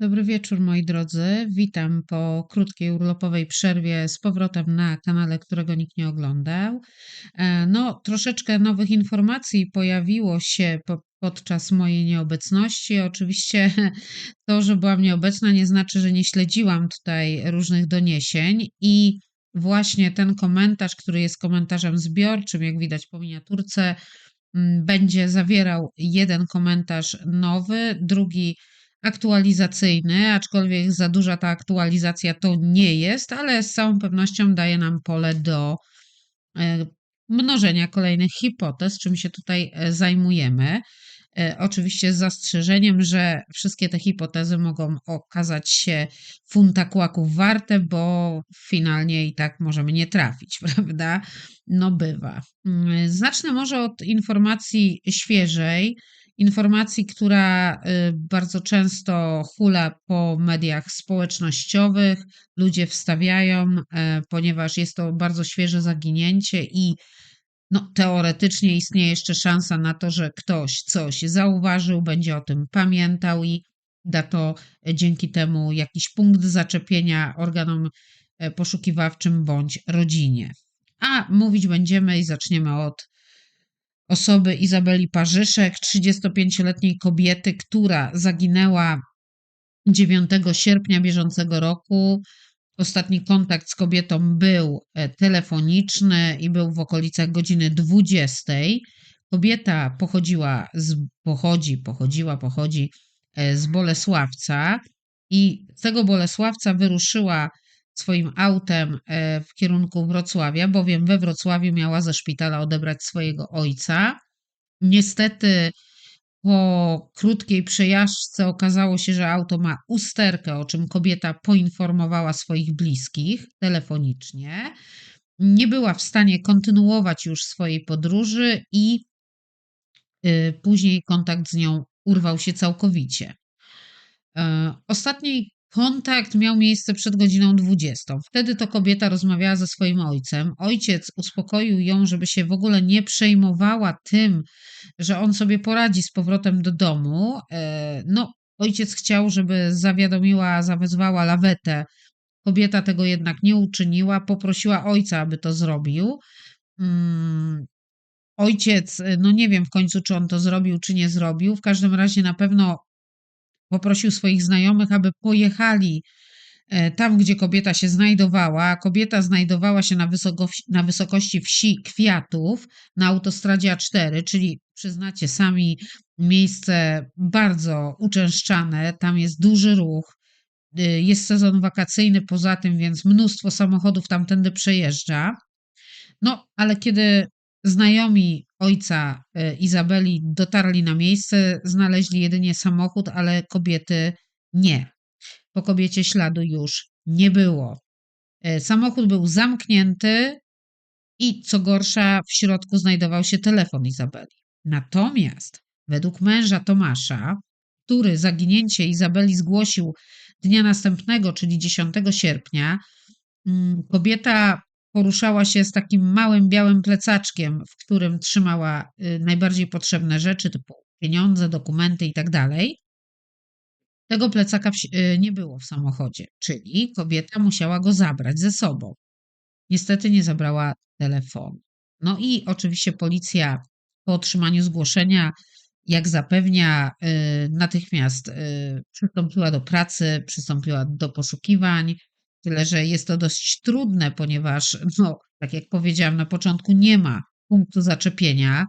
Dobry wieczór, moi drodzy. Witam po krótkiej urlopowej przerwie z powrotem na kanale, którego nikt nie oglądał. E, No, troszeczkę nowych informacji pojawiło się po, podczas mojej nieobecności. Oczywiście to, że byłam nieobecna, nie znaczy, że nie śledziłam tutaj różnych doniesień i właśnie ten komentarz, który jest komentarzem zbiorczym, jak widać po miniaturce, mm, będzie zawierał jeden komentarz nowy, drugi aktualizacyjny, aczkolwiek za duża ta aktualizacja to nie jest, ale z całą pewnością daje nam pole do e, mnożenia kolejnych hipotez, czym się tutaj e, zajmujemy. E, Oczywiście z zastrzeżeniem, że wszystkie te hipotezy mogą okazać się funta kłaków warte, bo finalnie i tak możemy nie trafić, prawda? No bywa. Mm, Zacznę może od informacji świeżej informacji, która y, bardzo często hula po mediach społecznościowych. Ludzie wstawiają, e, ponieważ jest to bardzo świeże zaginięcie i no, teoretycznie istnieje jeszcze szansa na to, że ktoś coś zauważył, będzie o tym pamiętał i da to e, dzięki temu jakiś punkt zaczepienia organom poszukiwawczym bądź rodzinie. A mówić będziemy i zaczniemy od osoby Izabeli Parzyszek, 35-letniej kobiety, która zaginęła 9 sierpnia bieżącego roku. Ostatni kontakt z kobietą był e, telefoniczny i był w okolicach godziny 20. Kobieta pochodziła z, pochodzi, pochodziła, pochodzi e, z Bolesławca i z tego Bolesławca wyruszyła swoim autem e, w kierunku Wrocławia, bowiem we Wrocławiu miała ze szpitala odebrać swojego ojca. Niestety po krótkiej przejażdżce okazało się, że auto ma usterkę, o czym kobieta poinformowała swoich bliskich telefonicznie. Nie była w stanie kontynuować już swojej podróży i y, później kontakt z nią urwał się całkowicie. E, Ostatni kontakt miał miejsce przed godziną 20. Wtedy to kobieta rozmawiała ze swoim ojcem. Ojciec uspokoił ją, żeby się w ogóle nie przejmowała tym, że on sobie poradzi z powrotem do domu. E, No, ojciec chciał, żeby zawiadomiła, zawezwała lawetę. Kobieta tego jednak nie uczyniła, poprosiła ojca, aby to zrobił. Mm, Ojciec, no nie wiem w końcu, czy on to zrobił, czy nie zrobił. W każdym razie na pewno poprosił swoich znajomych, aby pojechali e, tam, gdzie kobieta się znajdowała. Kobieta znajdowała się na, wysoko, na wysokości wsi Kwiatów na autostradzie A4, czyli przyznacie sami, miejsce bardzo uczęszczane. Tam jest duży ruch. y, Jest sezon wakacyjny poza tym, więc mnóstwo samochodów tamtędy przejeżdża. No, ale kiedy znajomi ojca e, Izabeli dotarli na miejsce, znaleźli jedynie samochód, ale kobiety nie. Po kobiecie śladu już nie było. E, Samochód był zamknięty i co gorsza, w środku znajdował się telefon Izabeli. Natomiast według męża Tomasza, który zaginięcie Izabeli zgłosił dnia następnego, czyli 10 sierpnia, mm, kobieta poruszała się z takim małym białym plecaczkiem, w którym trzymała y, najbardziej potrzebne rzeczy, typu pieniądze, dokumenty i tak. Tego plecaka y, nie było w samochodzie, czyli kobieta musiała go zabrać ze sobą. Niestety nie zabrała telefonu. No i oczywiście policja po otrzymaniu zgłoszenia, jak zapewnia, y, natychmiast przystąpiła do pracy, przystąpiła do poszukiwań. Tyle, że jest to dość trudne, ponieważ, no, tak jak powiedziałam na początku, nie ma punktu zaczepienia.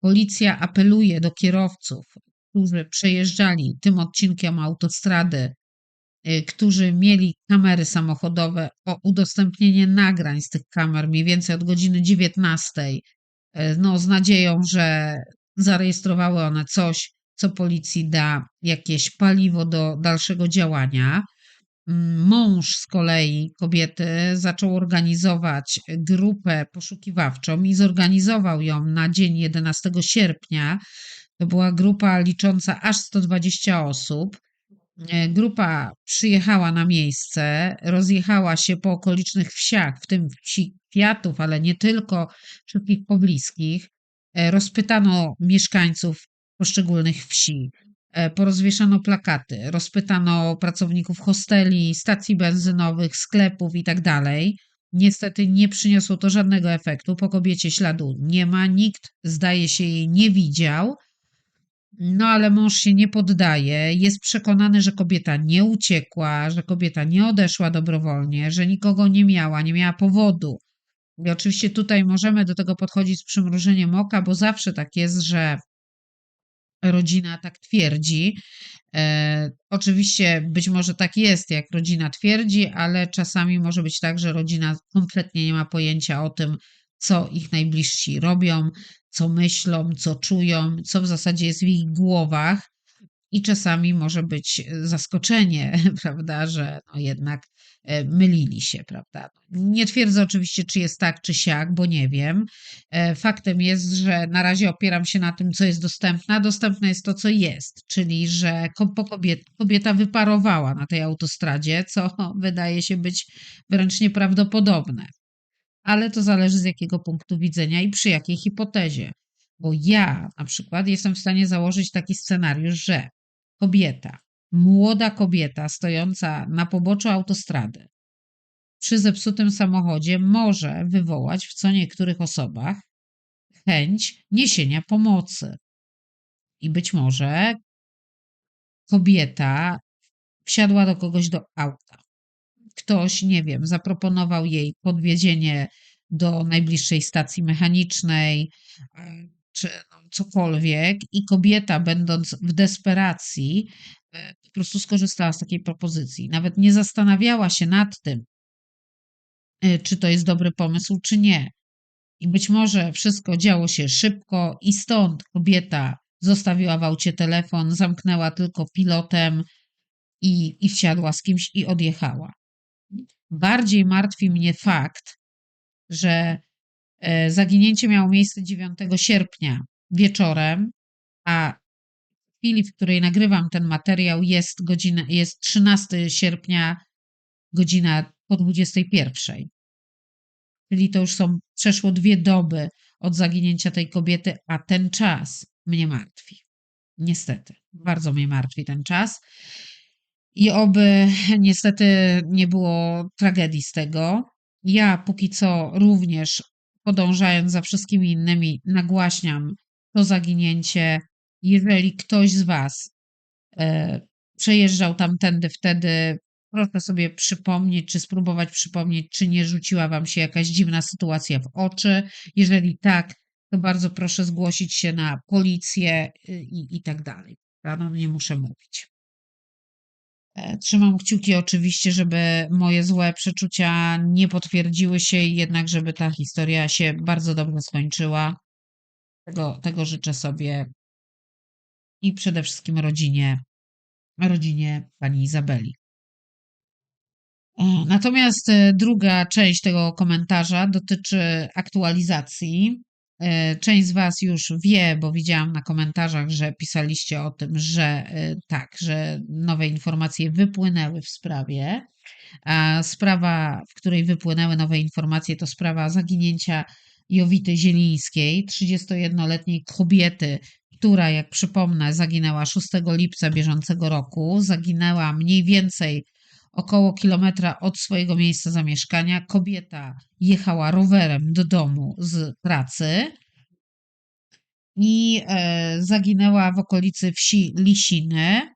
Policja apeluje do kierowców, którzy przejeżdżali tym odcinkiem autostrady, y, którzy mieli kamery samochodowe, o udostępnienie nagrań z tych kamer mniej więcej od godziny 19, y, no, z nadzieją, że zarejestrowały one coś, co policji da jakieś paliwo do dalszego działania. Mm, Mąż z kolei kobiety zaczął organizować grupę poszukiwawczą i zorganizował ją na dzień 11 sierpnia. To była grupa licząca aż 120 osób. E, Grupa przyjechała na miejsce, rozjechała się po okolicznych wsiach, w tym wsi Kwiatów, ale nie tylko, wszystkich pobliskich. E, Rozpytano mieszkańców poszczególnych wsi. E, porozwieszano plakaty, rozpytano pracowników hosteli, stacji benzynowych, sklepów itd. Niestety nie przyniosło to żadnego efektu. Po kobiecie śladu nie ma, nikt zdaje się jej nie widział. No ale mąż się nie poddaje, jest przekonany, że kobieta nie uciekła, że kobieta nie odeszła dobrowolnie, że nikogo nie miała, nie miała powodu. I oczywiście tutaj możemy do tego podchodzić z przymrużeniem oka, bo zawsze tak jest, że rodzina tak twierdzi. E, oczywiście być może tak jest, jak rodzina twierdzi, ale czasami może być tak, że rodzina kompletnie nie ma pojęcia o tym, co ich najbliżsi robią, co myślą, co czują, co w zasadzie jest w ich głowach. I czasami może być zaskoczenie, prawda, że no jednak e, mylili się, prawda. Nie twierdzę oczywiście, czy jest tak, czy siak, bo nie wiem. E, faktem jest, że na razie opieram się na tym, co jest dostępne. Dostępne jest to, co jest, czyli że kobieta wyparowała na tej autostradzie, co wydaje się być wręcz nieprawdopodobne ale to zależy z jakiego punktu widzenia i przy jakiej hipotezie. Bo ja na przykład jestem w stanie założyć taki scenariusz, że kobieta, młoda kobieta stojąca na poboczu autostrady przy zepsutym samochodzie może wywołać w co niektórych osobach chęć niesienia pomocy. I być może kobieta wsiadła do kogoś do auta ktoś, nie wiem, zaproponował jej podwiezienie do najbliższej stacji mechanicznej, czy no, cokolwiek, i kobieta, będąc w desperacji, e, po prostu skorzystała z takiej propozycji. Nawet nie zastanawiała się nad tym, e, czy to jest dobry pomysł, czy nie. I być może wszystko działo się szybko, i stąd kobieta zostawiła w aucie telefon, zamknęła tylko pilotem i, i wsiadła z kimś i odjechała. Bardziej martwi mnie fakt, że e, zaginięcie miało miejsce 9 sierpnia wieczorem, a w chwili, w której nagrywam ten materiał, jest, godzina, jest 13 sierpnia, godzina po 21. Czyli to już są przeszło dwie doby od zaginięcia tej kobiety, a ten czas mnie martwi. Niestety, bardzo mnie martwi ten czas. I oby niestety nie było tragedii z tego. Ja póki co również podążając za wszystkimi innymi nagłaśniam to zaginięcie. Jeżeli ktoś z Was e, przejeżdżał tamtędy wtedy, proszę sobie przypomnieć, czy spróbować przypomnieć, czy nie rzuciła Wam się jakaś dziwna sytuacja w oczy. Jeżeli tak, to bardzo proszę zgłosić się na policję y, i, i tak dalej. No, nie muszę mówić. E, trzymam kciuki oczywiście, żeby moje złe przeczucia nie potwierdziły się i jednak, żeby ta historia się bardzo dobrze skończyła. Tego, tego życzę sobie i przede wszystkim rodzinie, rodzinie pani Izabeli. E, natomiast e, druga część tego komentarza dotyczy aktualizacji E, część z Was już wie, bo widziałam na komentarzach, że pisaliście o tym, że tak, że nowe informacje wypłynęły w sprawie. A sprawa, w której wypłynęły nowe informacje, to sprawa zaginięcia Jowity Zielińskiej, 31-letniej kobiety, która, jak przypomnę, zaginęła 6 lipca bieżącego roku. Zaginęła mniej więcej około kilometra od swojego miejsca zamieszkania. Kobieta jechała rowerem do domu z pracy i e, zaginęła w okolicy wsi Lisiny.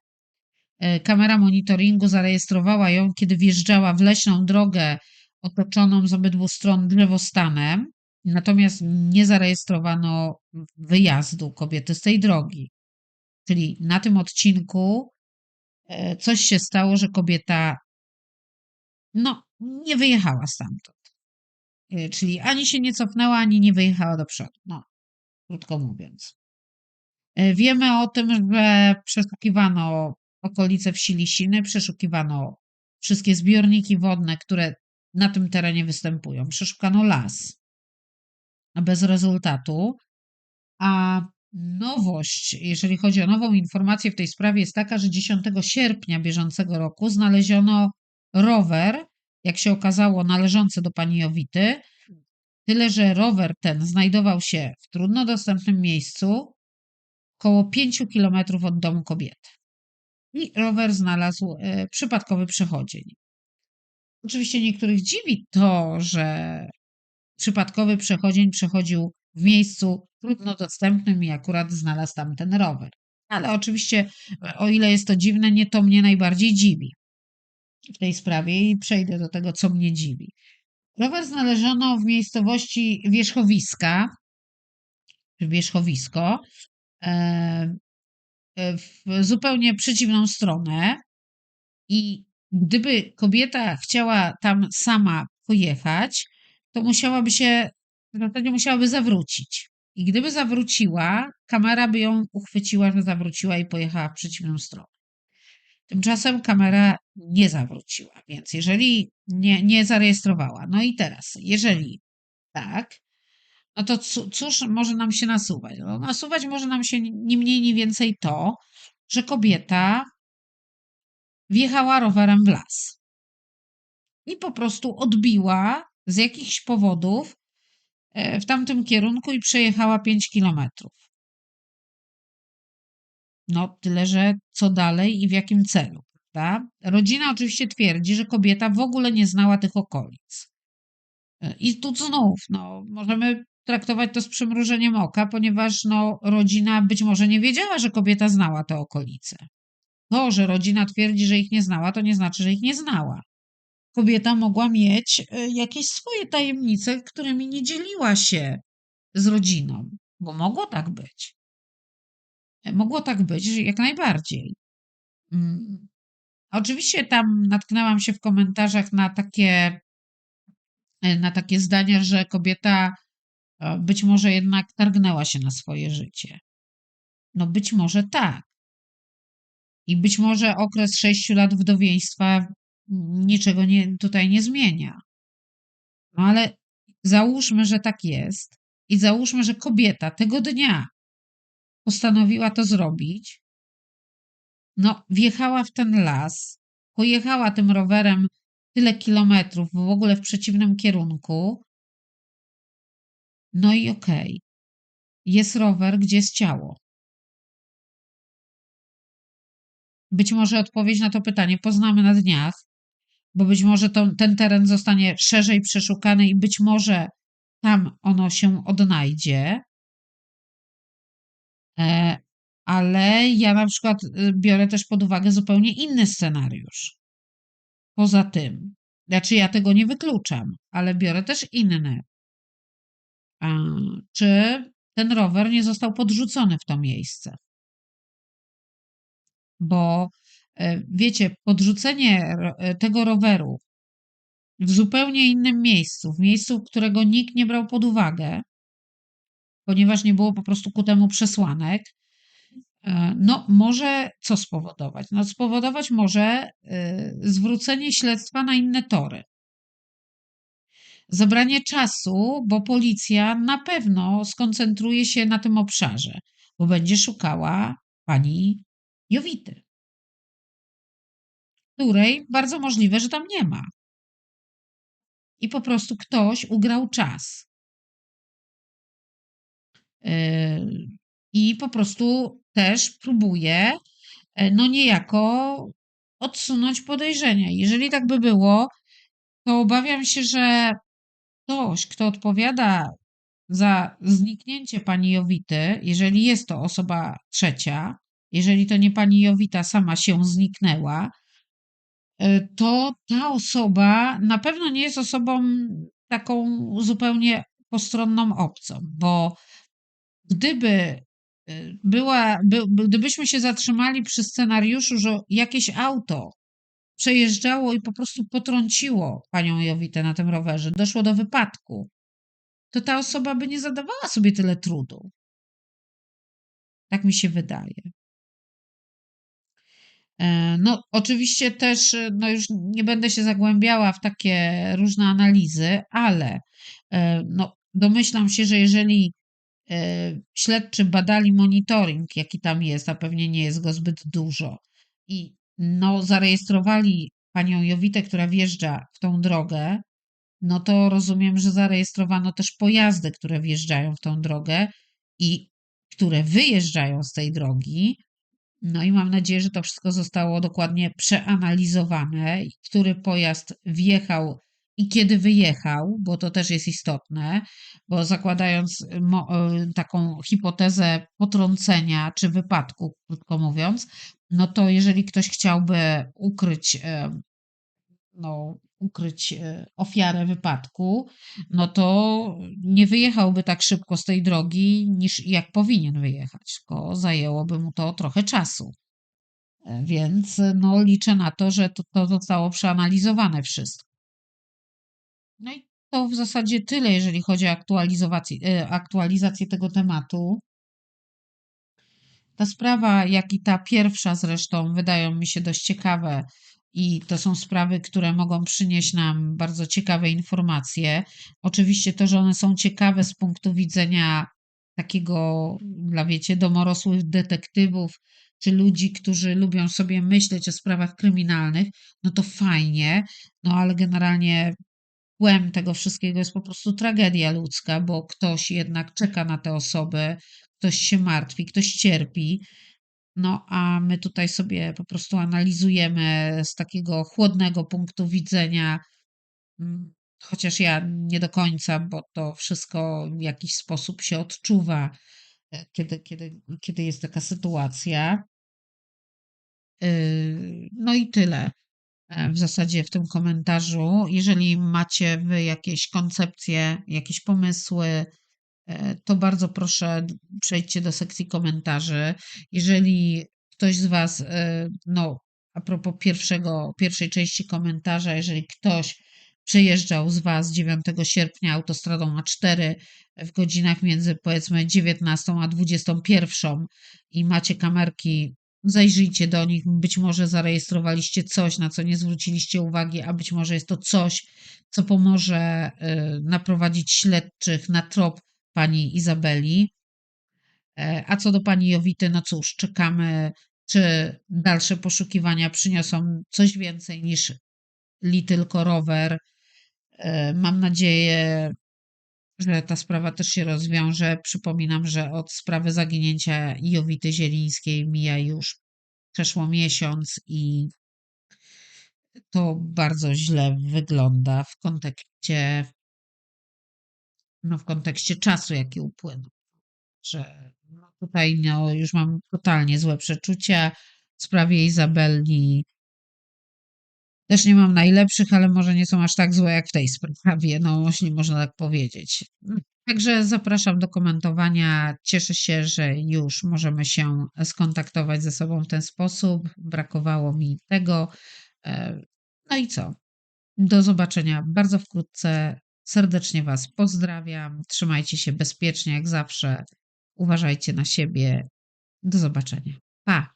E, kamera monitoringu zarejestrowała ją, kiedy wjeżdżała w leśną drogę otoczoną z obydwu stron drzewostanem, natomiast nie zarejestrowano wyjazdu kobiety z tej drogi. Czyli na tym odcinku e, coś się stało, że kobieta no, nie wyjechała stamtąd. Y, czyli ani się nie cofnęła, ani nie wyjechała do przodu. No, krótko mówiąc. Y, wiemy o tym, że przeszukiwano okolice wsi Lisiny, przeszukiwano wszystkie zbiorniki wodne, które na tym terenie występują. Przeszukano las bez rezultatu. A nowość, jeżeli chodzi o nową informację w tej sprawie, jest taka, że 10 sierpnia bieżącego roku znaleziono rower, jak się okazało, należący do pani Jowity, tyle że rower ten znajdował się w trudno dostępnym miejscu, około 5 kilometrów od domu kobiety. I rower znalazł e, przypadkowy przechodzień. Oczywiście niektórych dziwi to, że przypadkowy przechodzień przechodził w miejscu trudno dostępnym i akurat znalazł tam ten rower. Ale oczywiście, o ile jest to dziwne, nie to mnie najbardziej dziwi w tej sprawie i przejdę do tego, co mnie dziwi. Rower znaleziono w miejscowości Wierzchowiska, Wierzchowisko, e, w zupełnie przeciwną stronę i gdyby kobieta chciała tam sama pojechać, to musiałaby się, w zasadzie musiałaby zawrócić. I gdyby zawróciła, kamera by ją uchwyciła, że zawróciła i pojechała w przeciwną stronę. Tymczasem kamera nie zawróciła, więc jeżeli nie, nie zarejestrowała, no i teraz, jeżeli tak, no to cóż może nam się nasuwać? No, nasuwać może nam się ni mniej, ni więcej to, że kobieta wjechała rowerem w las i po prostu odbiła z jakichś powodów e, w tamtym kierunku i przejechała 5 kilometrów. No, tyle, że co dalej i w jakim celu, prawda? Rodzina oczywiście twierdzi, że kobieta w ogóle nie znała tych okolic. E, I tu znów, no, możemy traktować to z przymrużeniem oka, ponieważ no, rodzina być może nie wiedziała, że kobieta znała te okolice. To, że rodzina twierdzi, że ich nie znała, to nie znaczy, że ich nie znała. Kobieta mogła mieć e, jakieś swoje tajemnice, którymi nie dzieliła się z rodziną, bo mogło tak być. E, mogło tak być, jak najbardziej. Mm. Oczywiście tam natknęłam się w komentarzach na takie, e, na takie zdania, że kobieta być może jednak targnęła się na swoje życie. No być może tak. I być może okres sześciu lat wdowieństwa niczego nie, tutaj nie zmienia. No ale załóżmy, że tak jest i załóżmy, że kobieta tego dnia postanowiła to zrobić. No, wjechała w ten las, pojechała tym rowerem tyle kilometrów, w ogóle w przeciwnym kierunku, no i okej. Okay. Jest rower, gdzie jest ciało. Być może odpowiedź na to pytanie poznamy na dniach, bo być może to, ten teren zostanie szerzej przeszukany i być może tam ono się odnajdzie. E, ale ja na przykład y, biorę też pod uwagę zupełnie inny scenariusz. Poza tym, znaczy ja tego nie wykluczam, ale biorę też inny czy ten rower nie został podrzucony w to miejsce. Bo wiecie, podrzucenie e, tego roweru w zupełnie innym miejscu, w miejscu, którego nikt nie brał pod uwagę, ponieważ nie było po prostu ku temu przesłanek, e, no może co spowodować? No spowodować może zwrócenie śledztwa na inne tory zabranie czasu, bo policja na pewno skoncentruje się na tym obszarze, bo będzie szukała pani Jowity, której bardzo możliwe, że tam nie ma. I po prostu ktoś ugrał czas. Yy, I po prostu też próbuje, e, no niejako, odsunąć podejrzenia. Jeżeli tak by było, to obawiam się, że ktoś, kto odpowiada za zniknięcie pani Jowity, jeżeli jest to osoba trzecia, jeżeli to nie pani Jowita sama się zniknęła, to ta osoba na pewno nie jest osobą taką zupełnie postronną obcą, bo gdyby y, była, by, gdybyśmy się zatrzymali przy scenariuszu, że jakieś auto przejeżdżało i po prostu potrąciło panią Jowitę na tym rowerze, doszło do wypadku, to ta osoba by nie zadawała sobie tyle trudu. Tak mi się wydaje. E, no, oczywiście też, e, no już nie będę się zagłębiała w takie różne analizy, ale e, no, domyślam się, że jeżeli śledczy badali monitoring, jaki tam jest, a pewnie nie jest go zbyt dużo, i no, zarejestrowali panią Jowitę, która wjeżdża w tą drogę, no to rozumiem, że zarejestrowano też pojazdy, które wjeżdżają w tą drogę i które wyjeżdżają z tej drogi. No i mam nadzieję, że to wszystko zostało dokładnie przeanalizowane, który pojazd wjechał i kiedy wyjechał, bo to też jest istotne, bo zakładając e, taką hipotezę potrącenia czy wypadku, krótko mówiąc, no to jeżeli ktoś chciałby ukryć, no, ukryć e, ofiarę wypadku, no to nie wyjechałby tak szybko z tej drogi, niż jak powinien wyjechać, tylko zajęłoby mu to trochę czasu. E, Więc no, liczę na to, że to, to zostało przeanalizowane wszystko. No i to w zasadzie tyle, jeżeli chodzi o aktualizację, e, aktualizację tego tematu. Ta sprawa, jak i ta pierwsza zresztą, wydają mi się dość ciekawe i to są sprawy, które mogą przynieść nam bardzo ciekawe informacje. Oczywiście to, że one są ciekawe z punktu widzenia takiego, dla wiecie, domorosłych detektywów, czy ludzi, którzy lubią sobie myśleć o sprawach kryminalnych, no to fajnie, no ale generalnie tłem tego wszystkiego jest po prostu tragedia ludzka, bo ktoś jednak czeka na te osoby, ktoś się martwi, ktoś cierpi. No, a my tutaj sobie po prostu analizujemy z takiego chłodnego punktu widzenia, mm, chociaż ja nie do końca, bo to wszystko w jakiś sposób się odczuwa, e, kiedy, kiedy, kiedy jest taka sytuacja. Yy, No i tyle e, w zasadzie w tym komentarzu. Jeżeli macie wy jakieś koncepcje, jakieś pomysły, to bardzo proszę, przejdźcie do sekcji komentarzy. Jeżeli ktoś z Was, e, no, a propos pierwszego, pierwszej części komentarza, jeżeli ktoś przejeżdżał z Was 9 sierpnia autostradą A4 w godzinach między powiedzmy 19 a 21 i macie kamerki, zajrzyjcie do nich. Być może zarejestrowaliście coś, na co nie zwróciliście uwagi, a być może jest to coś, co pomoże y, naprowadzić śledczych na trop pani Izabeli. E, A co do pani Jowity, no cóż, czekamy, czy dalsze poszukiwania przyniosą coś więcej niż Li tylko rower. E, Mam nadzieję, że ta sprawa też się rozwiąże. Przypominam, że od sprawy zaginięcia Jowity Zielińskiej mija już przeszło miesiąc i to bardzo źle wygląda w kontekście, no w kontekście czasu, jaki upłynął. Że no tutaj no, już mam totalnie złe przeczucia. W sprawie Izabeli też nie mam najlepszych, ale może nie są aż tak złe jak w tej sprawie, no jeśli można tak powiedzieć. Także zapraszam do komentowania. Cieszę się, że już możemy się skontaktować ze sobą w ten sposób. Brakowało mi tego. E, No i co? Do zobaczenia bardzo wkrótce. Serdecznie Was pozdrawiam. Trzymajcie się bezpiecznie jak zawsze. Uważajcie na siebie. Do zobaczenia. Pa!